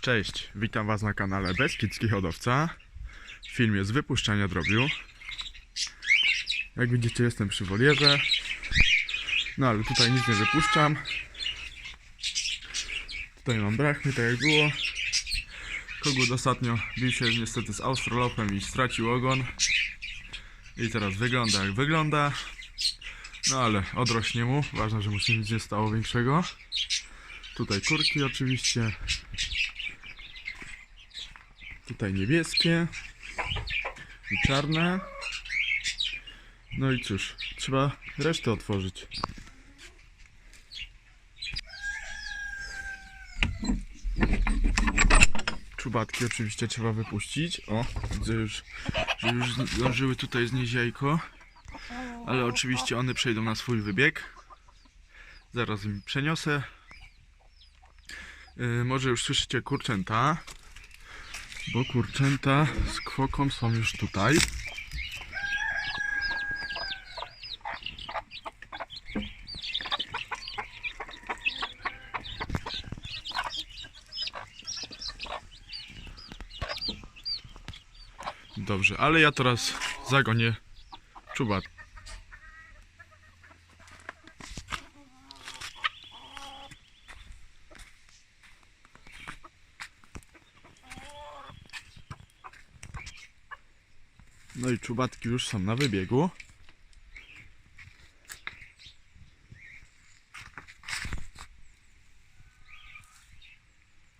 Cześć, witam Was na kanale Beskidzki Hodowca w filmie z wypuszczania drobiu. Jak widzicie jestem przy wolierze, no ale tutaj nic nie wypuszczam. Tutaj mam brachmy, tak jak było. Kogut ostatnio bił się niestety z australopem i stracił ogon. I teraz wygląda jak wygląda. No ale odrośnie mu, ważne, że mu się nic nie stało większego. Tutaj kurki oczywiście. Tutaj niebieskie i czarne. No i cóż, trzeba resztę otworzyć. Czubatki oczywiście trzeba wypuścić. O, widzę już, że już zdążyły tutaj znieść jajko. Ale oczywiście one przejdą na swój wybieg. Zaraz im przeniosę. Yy, może już słyszycie kurczęta. Bo kurczęta z kwoką są już tutaj. Dobrze, ale ja teraz zagonię czubat. No i czubatki już są na wybiegu.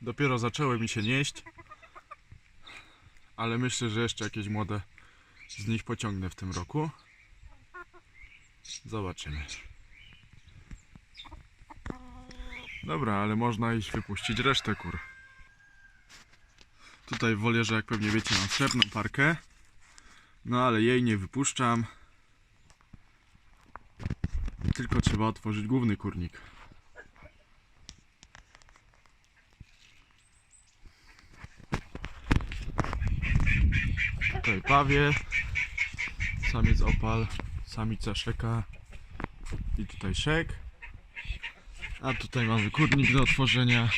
Dopiero zaczęły mi się nieść, ale myślę, że jeszcze jakieś młode z nich pociągnę w tym roku. Zobaczymy. Dobra, ale można iść wypuścić resztę kur. Tutaj w wolierze, jak pewnie wiecie, mam srebrną parkę. No ale jej nie wypuszczam. Tylko trzeba otworzyć główny kurnik. Tutaj pawie, samiec opal, samica szeka i tutaj szek. A tutaj mamy kurnik do otworzenia.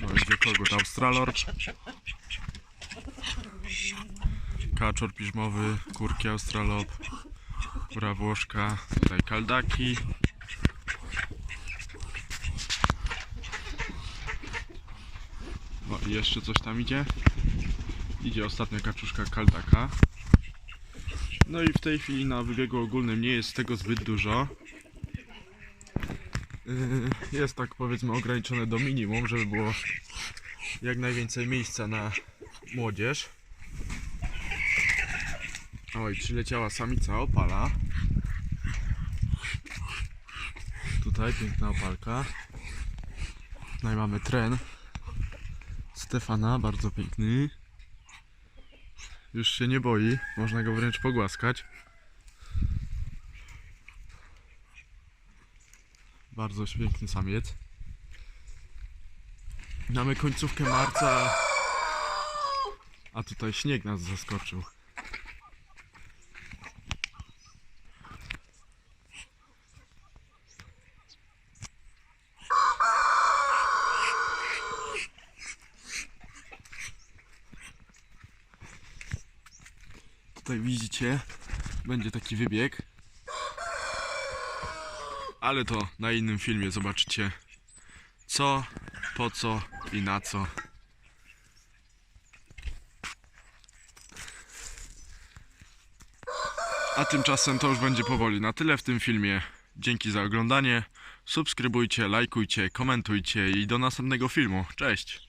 No idzie kogut Australorp. Kaczor piżmowy, kurki Australop, kura włoszka, tutaj kaldaki. I jeszcze coś tam idzie. Idzie ostatnia kaczuszka kaldaka. No i w tej chwili na wybiegu ogólnym nie jest tego zbyt dużo. Yy, Jest tak powiedzmy ograniczone do minimum, żeby było jak najwięcej miejsca na młodzież. Oj, przyleciała samica opala. Tutaj piękna opalka. Tutaj mamy tren Stefana, bardzo piękny. Już się nie boi, można go wręcz pogłaskać. Bardzo piękny samiec. Mamy końcówkę marca, a tutaj śnieg nas zaskoczył. Tutaj widzicie, będzie taki wybieg. Ale to na innym filmie zobaczycie co, po co i na co. A tymczasem to już będzie powoli na tyle w tym filmie. Dzięki za oglądanie. Subskrybujcie, lajkujcie, komentujcie i do następnego filmu. Cześć!